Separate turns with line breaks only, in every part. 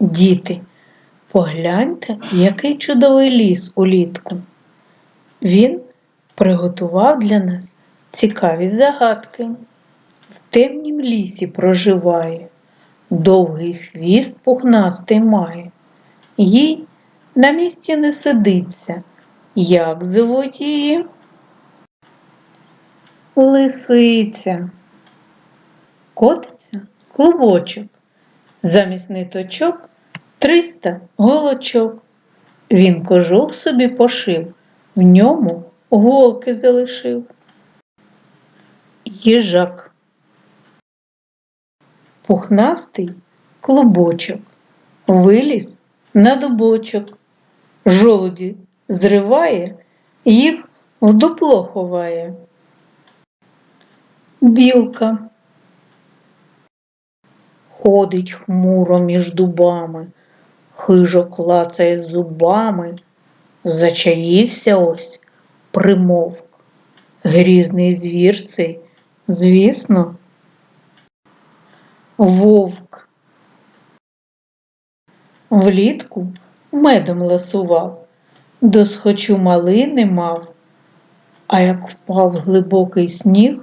Діти, погляньте, який чудовий ліс улітку. Він приготував для нас цікаві загадки. В темнім лісі проживає, довгий хвіст пухнастий має. Їй на місці не сидиться. Як звуть її? Лисиця. Котиться клубочок. Замість ниточок триста голочок. Він кожух собі пошив, в ньому голки залишив. Їжак. Пухнастий клубочок. Виліз на дубочок. Жолуді зриває, їх в дупло ховає. Білка. Ходить хмуро між дубами, хижо клацає зубами, зачаївся ось, примовк. Грізний звір цей, звісно, вовк. Влітку медом ласував, досхочу малини мав, а як впав глибокий сніг,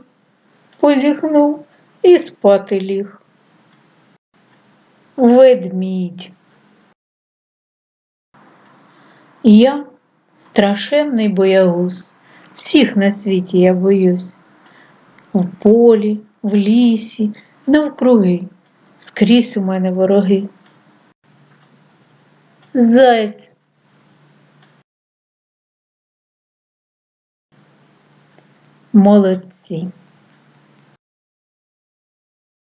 позіхнув і спати ліг. Ведмідь. Я страшенний боягуз, всіх на світі я боюсь. В полі, в лісі, навкруги, скрізь у мене вороги. Заєць. Молодці.